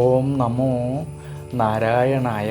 ഓം നമോ നാരായണായ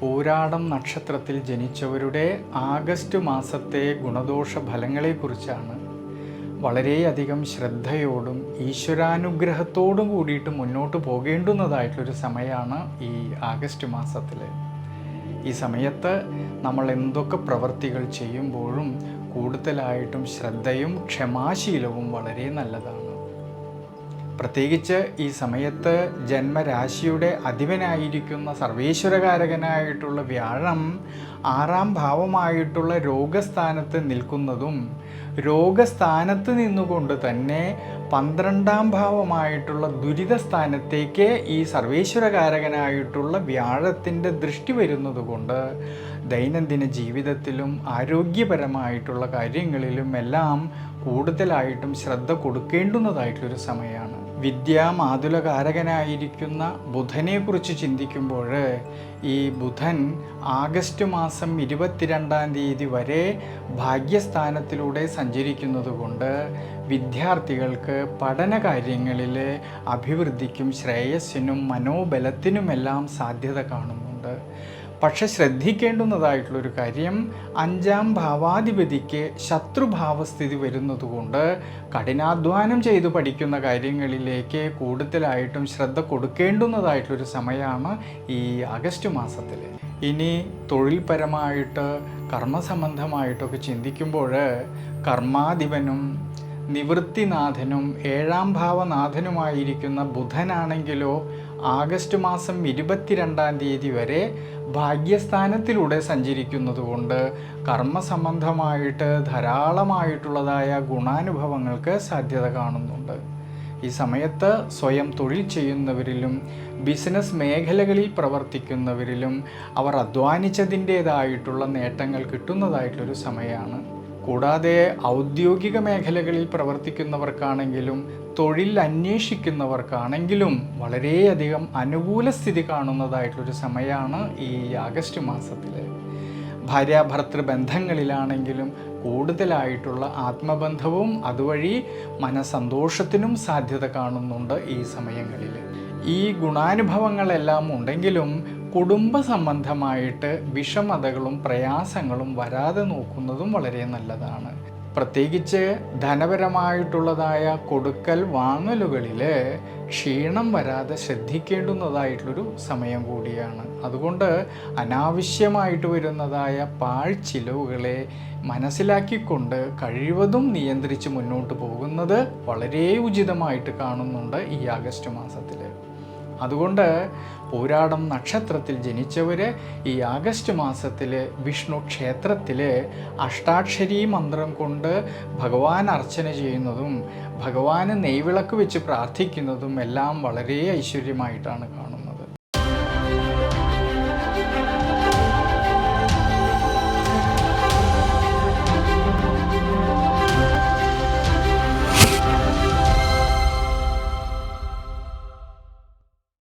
പൂരാടം നക്ഷത്രത്തിൽ ജനിച്ചവരുടെ ആഗസ്റ്റ് മാസത്തെ ഗുണദോഷ ഫലങ്ങളെക്കുറിച്ചാണ്. വളരെയധികം ശ്രദ്ധയോടും ഈശ്വരാനുഗ്രഹത്തോടും കൂടിയിട്ട് മുന്നോട്ട് പോകേണ്ടുന്നതായിട്ടൊരു സമയമാണ് ഈ ആഗസ്റ്റ് മാസത്തിൽ ഈ സമയത്ത് നമ്മൾ എന്തൊക്കെ പ്രവർത്തികൾ ചെയ്യുമ്പോഴും കൂടുതലായിട്ടും ശ്രദ്ധയും ക്ഷമാശീലവും വളരെ നല്ലതാണ്. പ്രത്യേകിച്ച് ഈ സമയത്ത് ജന്മരാശിയുടെ അധിപനായിരിക്കുന്ന സർവേശ്വരകാരകനായിട്ടുള്ള വ്യാഴം ആറാം ഭാവമായിട്ടുള്ള രോഗസ്ഥാനത്ത് നിൽക്കുന്നതും രോഗസ്ഥാനത്ത് നിന്നുകൊണ്ട് തന്നെ പന്ത്രണ്ടാം ഭാവമായിട്ടുള്ള ദുരിത സ്ഥാനത്തേക്ക് ഈ സർവേശ്വരകാരകനായിട്ടുള്ള വ്യാഴത്തിന്റെ ദൃഷ്ടി വരുന്നതുകൊണ്ട് ദൈനംദിന ജീവിതത്തിലും ആരോഗ്യപരമായിട്ടുള്ള കാര്യങ്ങളിലും എല്ലാം കൂടുതലായിട്ടും ശ്രദ്ധ കൊടുക്കേണ്ടുന്നതായിട്ടൊരു സമയമാണ്. വിദ്യാമാതുലകാരകനായിരിക്കുന്ന ബുധനെക്കുറിച്ച് ചിന്തിക്കുമ്പോൾ ഈ ബുധൻ ആഗസ്റ്റ് മാസം ഇരുപത്തിരണ്ടാം തീയതി വരെ ഭാഗ്യസ്ഥാനത്തിലൂടെ സഞ്ചരിക്കുന്നതുകൊണ്ട് വിദ്യാർത്ഥികൾക്ക് പഠനകാര്യങ്ങളിൽ അഭിവൃദ്ധിക്കും ശ്രേയസ്സിനും മനോബലത്തിനുമെല്ലാം സാധ്യത കാണുന്നുണ്ട്. പക്ഷെ ശ്രദ്ധിക്കേണ്ടുന്നതായിട്ടുള്ളൊരു കാര്യം അഞ്ചാം ഭാവാധിപതിക്ക് ശത്രുഭാവസ്ഥിതി വരുന്നതുകൊണ്ട് കഠിനാധ്വാനം ചെയ്ത് പഠിക്കുന്ന കാര്യങ്ങളിലേക്ക് കൂടുതലായിട്ടും ശ്രദ്ധ കൊടുക്കേണ്ടുന്നതായിട്ടുള്ളൊരു സമയമാണ് ഈ ആഗസ്റ്റ് മാസത്തിൽ. ഇനി തൊഴിൽപരമായിട്ട് കർമ്മസംബന്ധമായിട്ടൊക്കെ ചിന്തിക്കുമ്പോൾ കർമാധിപനും നിവൃത്തിനാഥനും ഏഴാം ഭാവനാഥനുമായിരിക്കുന്ന ബുധനാണെങ്കിലോ ആഗസ്റ്റ് മാസം ഇരുപത്തിരണ്ടാം തീയതി വരെ ഭാഗ്യസ്ഥാനത്തിലൂടെ സഞ്ചരിക്കുന്നതുകൊണ്ട് കർമ്മസംബന്ധമായിട്ട് ധാരാളമായിട്ടുള്ളതായ ഗുണാനുഭവങ്ങൾക്ക് സാധ്യത കാണുന്നുണ്ട്. ഈ സമയത്ത് സ്വയം തൊഴിൽ ചെയ്യുന്നവരിലും ബിസിനസ് മേഖലകളിൽ പ്രവർത്തിക്കുന്നവരിലും അവർ അധ്വാനിച്ചതിന്റേതായിട്ടുള്ള നേട്ടങ്ങൾ കിട്ടുന്നതായിട്ടൊരു സമയമാണ്. കൂടാതെ ഔദ്യോഗിക മേഖലകളിൽ പ്രവർത്തിക്കുന്നവർക്കാണെങ്കിലും തൊഴിൽ അന്വേഷിക്കുന്നവർക്കാണെങ്കിലും വളരെയധികം അനുകൂല സ്ഥിതി കാണുന്നതായിട്ടൊരു സമയമാണ് ഈ ആഗസ്റ്റ് മാസത്തിൽ ഭാര്യാഭർത്തൃ ബന്ധങ്ങളിലാണെങ്കിലും കൂടുതലായിട്ടുള്ള ആത്മബന്ധവും അതുവഴി മനസന്തോഷത്തിനും സാധ്യത കാണുന്നുണ്ട് ഈ സമയങ്ങളിൽ ഈ ഗുണാനുഭവങ്ങളെല്ലാം ഉണ്ടെങ്കിലും കുടുംബ സംബന്ധമായിട്ട് വിഷമതകളും പ്രയാസങ്ങളും വരാതെ നോക്കുന്നതും വളരെ നല്ലതാണ്. പ്രത്യേകിച്ച് ധനപരമായിട്ടുള്ളതായ കൊടുക്കൽ വാങ്ങലുകളിൽ ക്ഷീണം വരാതെ ശ്രദ്ധിക്കേണ്ടുന്നതായിട്ടുള്ളൊരു സമയം കൂടിയാണ്. അതുകൊണ്ട് അനാവശ്യമായിട്ട് വരുന്നതായ പാഴ്ചിലവുകളെ മനസ്സിലാക്കിക്കൊണ്ട് കഴിവതും നിയന്ത്രിച്ച് മുന്നോട്ട് പോകുന്നത് വളരെ ഉചിതമായിട്ട് കാണുന്നുണ്ട് ഈ ആഗസ്റ്റ് മാസത്തിൽ അതുകൊണ്ട് പോരാടം നക്ഷത്രത്തിൽ ജനിച്ചവർ ഈ ആഗസ്റ്റ് മാസത്തിൽ വിഷ്ണു ക്ഷേത്രത്തിൽ അഷ്ടാക്ഷരി മന്ത്രം കൊണ്ട് ഭഗവാൻ അർച്ചന ചെയ്യുന്നതും ഭഗവാന് നെയ്വിളക്ക് വെച്ച് പ്രാർത്ഥിക്കുന്നതും എല്ലാം വളരെ ഐശ്വര്യമായിട്ടാണ് കാണുന്നത്.